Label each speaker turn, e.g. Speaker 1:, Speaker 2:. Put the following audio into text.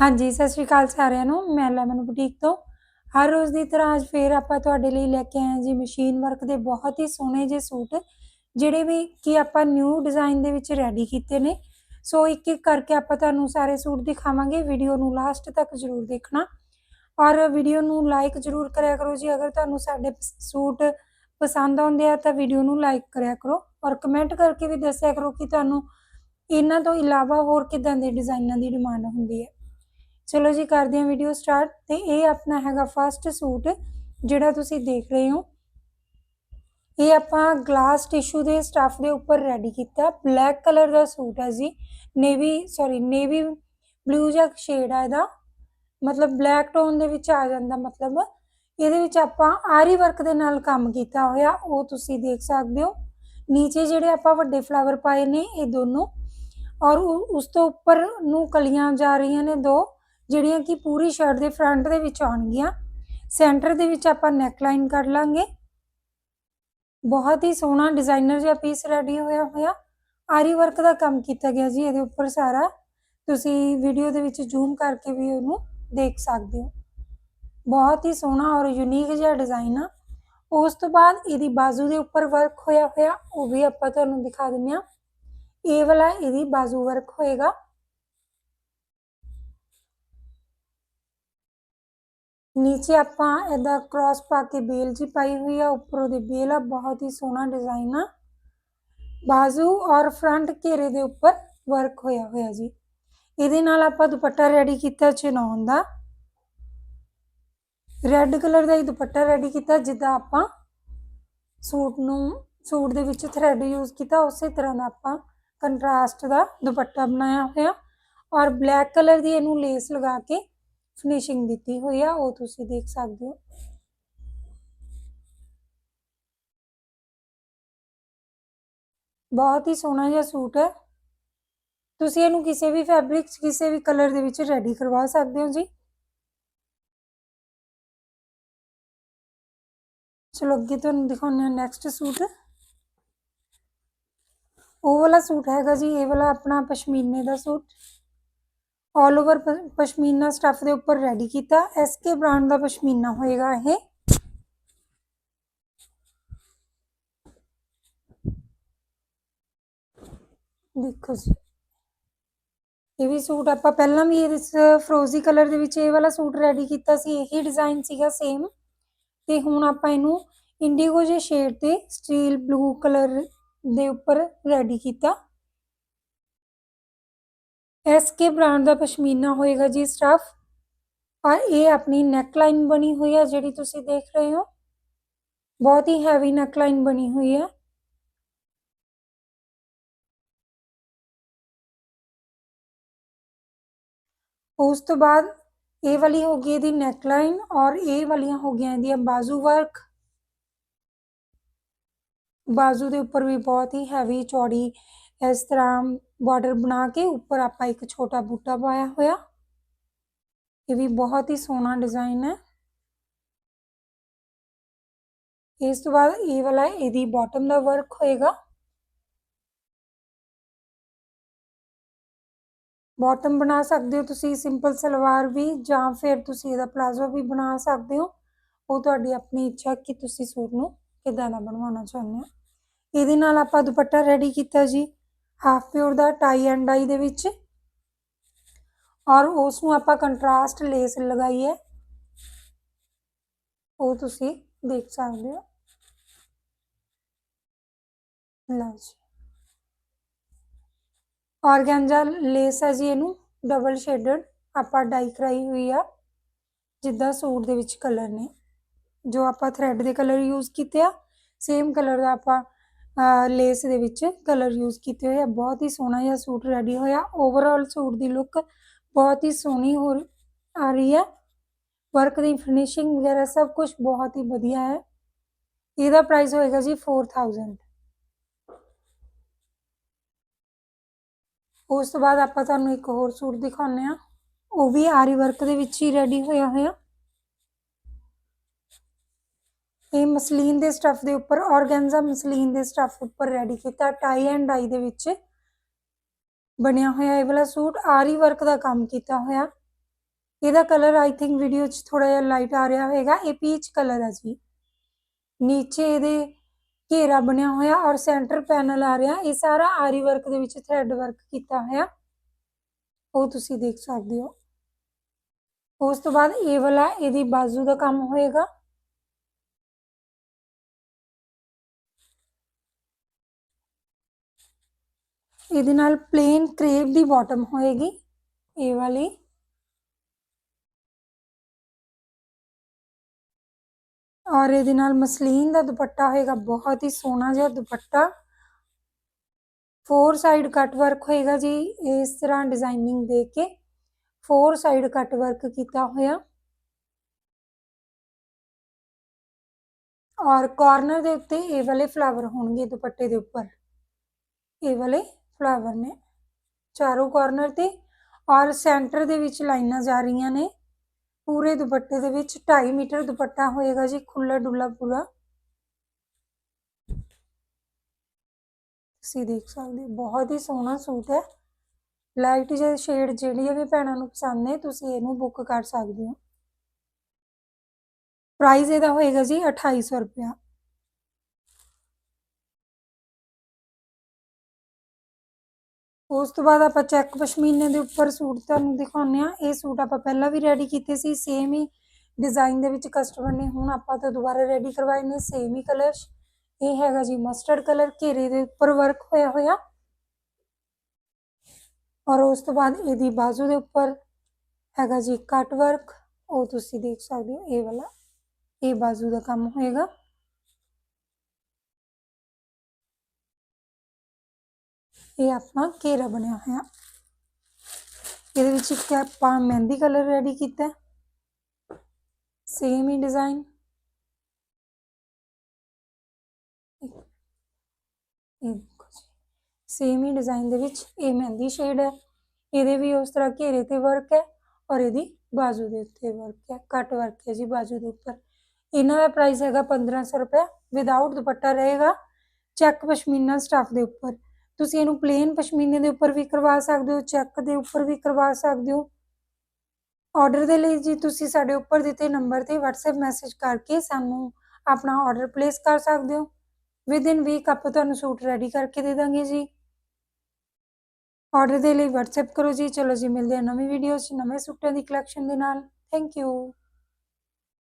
Speaker 1: ਹਾਂਜੀ, ਸਤਿ ਸ਼੍ਰੀ ਅਕਾਲ ਸਾਰਿਆਂ ਨੂੰ। ਮੈਂ ਲੈਮਨ ਬੁਟੀਕ ਤੋਂ। ਹਰ ਰੋਜ਼ ਦੀ ਤਰ੍ਹਾਂ ਅੱਜ ਫੇਰ ਆਪਾਂ ਤੁਹਾਡੇ ਲਈ ਲੈ ਕੇ ਆਏ ਹਾਂ ਜੀ ਮਸ਼ੀਨ ਵਰਕ ਦੇ ਬਹੁਤ ਹੀ ਸੋਹਣੇ ਜਿਹੇ ਸੂਟ, ਜਿਹੜੇ ਵੀ ਕਿ ਆਪਾਂ ਨਿਊ ਡਿਜ਼ਾਈਨ ਦੇ ਵਿੱਚ ਰੈਡੀ ਕੀਤੇ ਨੇ। ਸੋ ਇੱਕ ਇੱਕ ਕਰਕੇ ਆਪਾਂ ਤੁਹਾਨੂੰ ਸਾਰੇ ਸੂਟ ਦਿਖਾਵਾਂਗੇ। ਵੀਡੀਓ ਨੂੰ ਲਾਸਟ ਤੱਕ ਜ਼ਰੂਰ ਦੇਖਣਾ। ਔਰ ਵੀਡੀਓ ਨੂੰ ਲਾਈਕ ਜ਼ਰੂਰ ਕਰਿਆ ਕਰੋ ਜੀ। ਅਗਰ ਤੁਹਾਨੂੰ ਸਾਡੇ ਪਸ- ਸੂਟ ਪਸੰਦ ਆਉਂਦੇ ਆ ਤਾਂ ਵੀਡੀਓ ਨੂੰ ਲਾਈਕ ਕਰਿਆ ਕਰੋ। ਔਰ ਕਮੈਂਟ ਕਰਕੇ ਵੀ ਦੱਸਿਆ ਕਰੋ ਕਿ ਤੁਹਾਨੂੰ ਇਹਨਾਂ ਤੋਂ ਇਲਾਵਾ ਹੋਰ ਕਿਦਾਂ ਦੇ ਡਿਜ਼ਾਈਨਾਂ ਦੀ ਡਿਮਾਂਡ ਹੁੰਦੀ ਹੈ। ਚਲੋ ਜੀ, ਕਰਦੇ ਹਾਂ ਵੀਡੀਓ ਸਟਾਰਟ ਤੇ ਇਹ ਆਪਣਾ ਹੈਗਾ ਫਸਟ ਸੂਟ, ਜਿਹੜਾ ਤੁਸੀਂ ਦੇਖ ਰਹੇ ਹੋ। ਇਹ ਆਪਾਂ ਗਲਾਸ ਟਿਸ਼ੂ ਦੇ ਸਟਫ ਦੇ ਉੱਪਰ ਰੈਡੀ ਕੀਤਾ। ਬਲੈਕ ਕਲਰ ਦਾ ਸੂਟ ਹੈ ਜੀ। ਨੇਵੀ ਸੌਰੀ ਨੇਵੀ ਬਲੂ ਜਿਹਾ ਸ਼ੇਡ ਹੈ ਇਹਦਾ। ਮਤਲਬ ਬਲੈਕ ਟੋਨ ਦੇ ਵਿੱਚ ਆ ਜਾਂਦਾ ਮਤਲਬ। ਇਹਦੇ ਵਿੱਚ ਆਪਾਂ ਆਰੀ ਵਰਕ ਦੇ ਨਾਲ ਕੰਮ ਕੀਤਾ ਹੋਇਆ, ਉਹ ਤੁਸੀਂ ਦੇਖ ਸਕਦੇ ਹੋ। ਨੀਚੇ ਜਿਹੜੇ ਆਪਾਂ ਵੱਡੇ ਫਲਾਵਰ ਪਾਏ ਨੇ, ਇਹ ਦੋਨੋਂ। ਔਰ ਉਸ ਤੋਂ ਉੱਪਰ ਨੂੰ ਕਲੀਆਂ ਜਾ ਰਹੀਆਂ ਨੇ ਦੋ। ਜਿਹੜੀਆਂ ਕਿ ਪੂਰੀ ਸ਼ਰਟ ਦੇ ਫਰੰਟ ਦੇ ਵਿੱਚ ਆਉਣਗੀਆਂ। ਸੈਂਟਰ ਦੇ ਵਿੱਚ ਆਪਾਂ ਨੈਕ ਲਾਈਨ ਕਰ ਲਾਂਗੇ। ਬਹੁਤ ਹੀ ਸੋਹਣਾ ਡਿਜ਼ਾਈਨਰ ਜਿਹਾ ਪੀਸ ਰੈਡੀ ਹੋਇਆ ਹੋਇਆ। ਆਰੀ ਵਰਕ ਦਾ ਕੰਮ ਕੀਤਾ ਗਿਆ ਜੀ ਇਹਦੇ ਉੱਪਰ ਸਾਰਾ। ਤੁਸੀਂ ਵੀਡੀਓ ਦੇ ਵਿੱਚ ਜ਼ੂਮ ਕਰਕੇ ਵੀ ਉਹਨੂੰ ਦੇਖ ਸਕਦੇ ਹੋ। ਬਹੁਤ ਹੀ ਸੋਹਣਾ ਔਰ ਯੂਨੀਕ ਜਿਹਾ ਡਿਜ਼ਾਈਨ ਆ। ਉਸ ਤੋਂ ਬਾਅਦ ਇਹਦੀ ਬਾਜ਼ੂ ਦੇ ਉੱਪਰ ਵਰਕ ਹੋਇਆ ਹੋਇਆ, ਉਹ ਵੀ ਆਪਾਂ ਤੁਹਾਨੂੰ ਦਿਖਾ ਦਿੰਦੇ ਆ ਇਹ ਵਾਲਾ ਇਹਦੀ ਬਾਜ਼ੂ ਵਰਕ ਹੋਏਗਾ। ਨੀਚੇ ਆਪਾਂ ਇਹਦਾ ਕ੍ਰਾਸ ਪਾ ਕੇ ਬੇਲ ਜੀ ਪਾਈ ਹੋਈ ਆ, ਉੱਪਰੋਂ ਉਹਦੇ ਬੇਲ ਆ, ਬਹੁਤ ਹੀ ਸੋਹਣਾ ਡਿਜ਼ਾਈਨ ਆ। ਬਾਜ਼ੂ ਔਰ ਫਰੰਟ ਘੇਰੇ ਦੇ ਉੱਪਰ ਵਰਕ ਹੋਇਆ ਹੋਇਆ ਜੀ। ਇਹਦੇ ਨਾਲ ਆਪਾਂ ਦੁਪੱਟਾ ਰੈਡੀ ਕੀਤਾ ਚਿਨੌਨ ਦਾ। ਰੈੱਡ ਕਲਰ ਦਾ ਹੀ ਦੁਪੱਟਾ ਰੈਡੀ ਕੀਤਾ, ਜਿੱਦਾਂ ਆਪਾਂ ਸੂਟ ਨੂੰ, ਸੂਟ ਦੇ ਵਿੱਚ ਥਰੈਡ ਯੂਜ਼ ਕੀਤਾ, ਉਸੇ ਤਰ੍ਹਾਂ ਦਾ ਆਪਾਂ ਕੰਟਰਾਸਟ ਦਾ ਦੁਪੱਟਾ ਬਣਾਇਆ ਹੋਇਆ। ਔਰ ਬਲੈਕ ਕਲਰ ਦੀ ਇਹਨੂੰ ਲੇਸ ਲਗਾ ਕੇ ਫਿਨਿਸ਼ਿੰਗ ਦਿੱਤੀ ਹੋਈ ਆ, ਉਹ ਤੁਸੀਂ ਦੇਖ ਸਕਦੇ ਹੋ। ਬਹੁਤ ਹੀ ਸੋਹਣਾ ਜਿਹਾ ਸੂਟ ਹੈ। ਤੁਸੀਂ ਇਹਨੂੰ ਕਿਸੇ ਵੀ ਫੈਬਰਿਕ ਕਿਸੇ ਵੀ ਕਲਰ ਦੇ ਵਿੱਚ ਰੈਡੀ ਕਰਵਾ ਸਕਦੇ ਹੋ ਜੀ। ਚਲੋ ਅੱਗੇ ਤੁਹਾਨੂੰ ਦਿਖਾਉਂਦੇ ਹਾਂ ਨੈਕਸਟ ਸੂਟ। ਉਹ ਵਾਲਾ ਸੂਟ ਹੈਗਾ ਜੀ, ਇਹ ਵਾਲਾ ਆਪਣਾ ਪਸ਼ਮੀਨੇ ਦਾ suit. All over pashmina stuff ਦੇ ਉੱਪਰ ਰੈਡੀ ਕੀਤਾ। ਐਸਕੇ ਬ੍ਰਾਂਡ ਦਾ ਪਸ਼ਮੀਨਾ ਹੋਏਗਾ ਇਹ। ਦੇਖੋ ਜੀ। ਇਹ ਵੀ ਸੂਟ ਆਪਾਂ ਪਹਿਲਾਂ ਵੀ ਇਸ ਫਰੋਜ਼ੀ ਕਲਰ ਦੇ ਵਿੱਚ ਇਹ ਵਾਲਾ ਸੂਟ ਰੈਡੀ ਕੀਤਾ ਸੀ। ਇਹੀ ਡਿਜ਼ਾਈਨ ਸੀਗਾ ਸੇਮ ਤੇ ਹੁਣ ਆਪਾਂ ਇਹਨੂੰ ਇੰਡੀਗੋ ਜੇ ਸ਼ੇਡ ਤੇ ਸਟੀਲ ਬਲੂ ਕਲਰ ਦੇ ਉੱਪਰ ਰੈਡੀ ਕੀਤਾ। ਐਸਕੇ ਬ੍ਰਾਂਡ ਦਾ ਪਸ਼ਮੀਨਾ ਹੋਏਗਾ ਜੀ ਸਟਫ ਔਰ ਇਹ ਆਪਣੀ ਨੈਕ ਲਾਈਨ ਬਣੀ ਹੋਈ ਹੈ ਜਿਹੜੀ ਤੁਸੀਂ ਦੇਖ ਰਹੇ ਹੋ। ਬਹੁਤ ਹੀ ਹੈਵੀ ਨੈਕ ਲਾਈਨ ਬਣੀ ਹੋਈ ਹੈ ਉਸ ਤੋਂ ਬਾਅਦ ਇਹ ਵਾਲੀ ਹੋ ਗਈ ਇਹਦੀ ਨੈਕਲਾਈਨ ਔਰ ਇਹ ਵਾਲੀਆਂ ਹੋ ਗਈਆਂ ਇਹਦੀਆਂ ਬਾਜ਼ੂ ਵਰਕ ਬਾਜ਼ੂ ਦੇ ਉੱਪਰ ਵੀ ਬਹੁਤ ਹੀ ਹੈਵੀ ਚੌੜੀ ਇਸ ਤਰ੍ਹਾਂ ਬਾਰਡਰ ਬਣਾ ਕੇ ਉੱਪਰ ਆਪਾਂ ਇੱਕ ਛੋਟਾ ਬੂਟਾ ਪਾਇਆ ਹੋਇਆ। ਇਹ ਵੀ ਬਹੁਤ ਹੀ ਸੋਹਣਾ ਡਿਜ਼ਾਈਨ ਹੈ। ਇਸ ਤੋਂ ਬਾਅਦ ਇਹ ਵਾਲਾ, ਇਹਦੀ ਬਾਟਮ ਦਾ ਵਰਕ ਹੋਏਗਾ। ਬਾਟਮ ਬਣਾ ਸਕਦੇ ਹੋ ਤੁਸੀਂ ਸਿੰਪਲ ਸਲਵਾਰ ਵੀ, ਜਾਂ ਫਿਰ ਤੁਸੀਂ ਇਹਦਾ ਪਲਾਜ਼ੋ ਵੀ ਬਣਾ ਸਕਦੇ ਹੋ। ਉਹ ਤੁਹਾਡੀ ਆਪਣੀ ਇੱਛਾ ਕਿ ਤੁਸੀਂ ਸੂਟ ਨੂੰ ਕਿਦਾਂ ਦਾ ਬਣਵਾਉਣਾ ਚਾਹੁੰਦੇ ਹੋ। ਇਹਦੇ ਨਾਲ ਆਪਾਂ ਦੁਪੱਟਾ ਰੈਡੀ ਕੀਤਾ ਜੀ। ਹਾਫ ਪਿਓਰ ਦਾ ਟਾਈ ਐਂਡ ਡਾਈ ਦੇ ਵਿੱਚ। ਔਰ ਉਸ ਨੂੰ ਆਪਾਂ ਕੰਟਰਾਸਟ ਲੇਸ ਲਗਾਈ ਹੈ। ਉਹ ਤੁਸੀਂ ਦੇਖ ਸਕਦੇ ਹੋ। ਲਓ ਜੀ। ਔਰਗੈਂਜਾ ਲੇਸ ਹੈ ਜੀ ਇਹਨੂੰ ਡਬਲ ਸ਼ੇਡਡ ਆਪਾਂ ਡਾਈ ਕਰਾਈ ਹੋਈ ਆ। ਜਿੱਦਾਂ ਸੂਟ ਦੇ ਵਿੱਚ ਕਲਰ ਨੇ। ਜੋ ਆਪਾਂ ਥ੍ਰੈਡ ਦੇ ਕਲਰ ਯੂਜ਼ ਕੀਤੇ ਆ ਸੇਮ ਕਲਰ ਦਾ ਆਪਾਂ ਲੇਸ ਦੇ ਵਿੱਚ ਕਲਰ ਯੂਜ਼ ਕੀਤੇ ਹੋਏ ਆ। ਬਹੁਤ ਹੀ ਸੋਹਣਾ ਜਿਹਾ ਸੂਟ ਰੈਡੀ ਹੋਇਆ। ਓਵਰਆਲ ਸੂਟ ਦੀ ਲੁੱਕ ਬਹੁਤ ਹੀ ਸੋਹਣੀ ਹੋ ਆ ਰਹੀ ਹੈ। ਵਰਕ ਦੀ ਫਿਨਿਸ਼ਿੰਗ ਵਗੈਰਾ ਸਭ ਕੁਝ ਬਹੁਤ ਹੀ ਵਧੀਆ ਹੈ। ਇਹਦਾ ਪ੍ਰਾਈਸ ਹੋਏਗਾ ਜੀ 4000 ਉਸ ਤੋਂ ਬਾਅਦ ਆਪਾਂ ਤੁਹਾਨੂੰ ਇੱਕ ਹੋਰ ਸੂਟ ਦਿਖਾਉਂਦੇ ਆ ਉਹ ਵੀ ਆਰੀ ਵਰਕ ਦੇ ਵਿੱਚ ਹੀ ਰੈਡੀ ਹੋਇਆ ਹੋਇਆ। ਇਹ ਮਸਲੀਨ ਦੇ ਸਟਫ ਦੇ ਉੱਪਰ, ਔਰਗੈਂਜ਼ਾ ਮਸਲੀਨ ਦੇ ਸਟਫ ਉੱਪਰ ਰੈਡੀ ਕੀਤਾ। ਟਾਈ ਐਂਡ ਡਾਈ ਦੇ ਵਿੱਚ ਬਣਿਆ ਹੋਇਆ ਇਹ ਵਾਲਾ ਸੂਟ। ਆਰੀ ਵਰਕ ਦਾ ਕੰਮ ਕੀਤਾ ਹੋਇਆ। ਇਹਦਾ ਕਲਰ ਆਈ ਥਿੰਕ ਵੀਡੀਓ 'ਚ ਥੋੜਾ ਜਿਹਾ ਲਾਈਟ ਆ ਰਿਹਾ ਹੋਵੇਗਾ। ਇਹ ਪੀਚ ਕਲਰ ਹੈ ਜੀ। ਨੀਚੇ ਇਹਦੇ ਘੇਰਾ ਬਣਿਆ ਹੋਇਆ ਔਰ ਸੈਂਟਰ ਪੈਨਲ ਆ ਰਿਹਾ। ਇਹ ਸਾਰਾ ਆਰੀ ਵਰਕ ਦੇ ਵਿੱਚ ਥ੍ਰੈਡ ਵਰਕ ਕੀਤਾ ਹੋਇਆ। ਉਹ ਤੁਸੀਂ ਦੇਖ ਸਕਦੇ ਹੋ। ਉਸ ਤੋਂ ਬਾਅਦ ਇਹ ਵਾਲਾ ਇਹਦੀ ਬਾਜ਼ੂ ਦਾ ਕੰਮ ਹੋਏਗਾ। ਇਹਦੇ ਨਾਲ ਪਲੇਨ ਕਰੇਪ ਦੀ ਬਾਟਮ ਹੋਏਗੀ, ਇਹ ਵਾਲੀ। ਔਰ ਇਹਦੇ ਨਾਲ ਮਸਲੀਨ ਦਾ ਦੁਪੱਟਾ ਹੋਏਗਾ, ਬਹੁਤ ਹੀ ਸੋਹਣਾ ਜਿਹਾ ਦੁਪੱਟਾ। ਫੋਰ ਸਾਈਡ ਕੱਟ ਵਰਕ ਹੋਏਗਾ ਜੀ, ਇਸ ਤਰ੍ਹਾਂ ਡਿਜ਼ਾਈਨਿੰਗ ਦੇ ਕੇ। ਫੋਰ ਸਾਈਡ ਕੱਟ ਵਰਕ ਕੀਤਾ ਹੋਇਆ। ਔਰ ਕਾਰਨਰ ਦੇ ਉੱਤੇ ਇਹ ਵਾਲੇ ਫਲਾਵਰ ਹੋਣਗੇ ਦੁਪੱਟੇ ਦੇ ਉੱਪਰ। ਇਹ ਵਾਲੇ ਫਲਾਵਰ ਨੇ ਚਾਰੋਂ ਕਾਰਨਰ ਤੇ ਔਰ ਸੈਂਟਰ ਦੇ ਵਿੱਚ ਲਾਈਨਾਂ ਜਾ ਰਹੀਆਂ ਨੇ। ਪੂਰੇ ਦੁਪੱਟੇ ਦੇ ਵਿੱਚ 2.5 ਮੀਟਰ ਦੁਪੱਟਾ ਹੋਏਗਾ ਜੀ ਖੁੱਲਾ ਡੁੱਲਾ ਪੂਰਾ। ਤੁਸੀਂ ਦੇਖ ਸਕਦੇ ਹੋ, ਬਹੁਤ ਹੀ ਸੋਹਣਾ ਸੂਟ ਹੈ। ਲਾਈਟ ਜਿਹੇ ਸ਼ੇਡ ਜਿਹੜੀਆਂ ਵੀ ਭੈਣਾਂ ਨੂੰ ਪਸੰਦ ਨੇ, ਤੁਸੀਂ ਇਹਨੂੰ ਬੁੱਕ ਕਰ ਸਕਦੇ ਹੋ। ਪ੍ਰਾਈਸ ਇਹਦਾ ਹੋਏਗਾ ਜੀ 2800 ਰੁਪਇਆ। ਉਸ ਤੋਂ ਬਾਅਦ ਆਪਾਂ ਚੈੱਕ ਪਸ਼ਮੀਨੇ ਦੇ ਉੱਪਰ ਸੂਟ ਤੁਹਾਨੂੰ ਦਿਖਾਉਂਦੇ ਆ ਇਹ ਸੂਟ ਆਪਾਂ ਪਹਿਲਾਂ ਵੀ ਰੈਡੀ ਕੀਤੇ ਸੀ ਸੇਮ ਹੀ ਡਿਜ਼ਾਈਨ ਦੇ ਵਿੱਚ ਕਸਟਮਰ ਨੇ। ਹੁਣ ਆਪਾਂ ਤੋਂ ਦੁਬਾਰਾ ਰੈਡੀ ਕਰਵਾਏ ਨੇ ਸੇਮ ਹੀ ਕਲਰ ਇਹ ਹੈਗਾ ਜੀ ਮਸਟਰਡ ਕਲਰ ਘੇਰੇ ਦੇ ਉੱਪਰ ਵਰਕ ਹੋਇਆ ਹੋਇਆ। ਔਰ ਉਸ ਤੋਂ ਬਾਅਦ ਇਹਦੀ ਬਾਜ਼ੂ ਦੇ ਉੱਪਰ ਹੈਗਾ ਜੀ ਕੱਟ ਵਰਕ ਉਹ ਤੁਸੀਂ ਦੇਖ ਸਕਦੇ ਹੋ, ਇਹ ਵਾਲਾ, ਇਹ ਬਾਜ਼ੂ ਦਾ ਕੰਮ ਹੋਏਗਾ। ਇਹ ਆਪਣਾ ਘੇਰਾ ਬਣਿਆ ਹੋਇਆ। ਇਹਦੇ ਵਿੱਚ ਇੱਕ ਆਪਾਂ ਮਹਿੰਦੀ ਕਲਰ ਰੈਡੀ ਕੀਤਾ। ਸੇਮ ਹੀ ਡਿਜ਼ਾਈਨ ਸੇਮ ਹੀ ਡਿਜ਼ਾਈਨ ਦੇ ਵਿੱਚ ਇਹ ਮਹਿੰਦੀ ਸ਼ੇਡ ਹੈ। ਇਹਦੇ ਵੀ ਉਸ ਤਰ੍ਹਾਂ ਘੇਰੇ ਤੇ ਵਰਕ ਹੈ ਔਰ ਇਹਦੀ ਬਾਜ਼ੂ ਦੇ ਉੱਤੇ ਵਰਕ ਹੈ। ਕੱਟ ਵਰਕ ਹੈ ਜੀ ਬਾਜ਼ੂ ਦੇ ਉੱਪਰ। ਇਹਨਾਂ ਦਾ ਪ੍ਰਾਈਸ ਹੈਗਾ 1500 ਰੁਪਏ ਵਿਦਆਊਟ ਦੁਪੱਟਾ ਰਹੇਗਾ। ਚੈੱਕ ਪਸ਼ਮੀਨਾ ਸਟਾਫ ਦੇ ਉੱਪਰ। ਤੁਸੀਂ ਇਹਨੂੰ ਪਲੇਨ ਪਸ਼ਮੀਨੇ ਦੇ ਉੱਪਰ ਵੀ ਕਰਵਾ ਸਕਦੇ ਹੋ ਚੈੱਕ ਦੇ ਉੱਪਰ ਵੀ ਕਰਵਾ ਸਕਦੇ ਹੋ। ਆਰਡਰ ਦੇ ਲਈ ਜੀ ਤੁਸੀਂ ਸਾਡੇ ਉੱਪਰ ਦਿੱਤੇ ਨੰਬਰ ਤੇ WhatsApp ਮੈਸੇਜ ਕਰਕੇ ਸਾਨੂੰ ਆਪਣਾ ਆਰਡਰ ਪਲੇਸ ਕਰ ਸਕਦੇ ਹੋ। ਵਿਦ ਇਨ ਵੀਕ ਆਪਾਂ ਤੁਹਾਨੂੰ ਸੂਟ ਰੈਡੀ ਕਰਕੇ ਦੇ ਦਾਂਗੇ ਜੀ। ਆਰਡਰ ਦੇ ਲਈ WhatsApp ਕਰੋ ਜੀ। ਚਲੋ ਜੀ, ਮਿਲਦੇ ਹਾਂ ਨਵੀਂ ਵੀਡੀਓ 'ਚ, ਨਵੇਂ ਸੂਟਾਂ ਦੀ ਕਲੈਕਸ਼ਨ ਦੇ ਨਾਲ। Thank you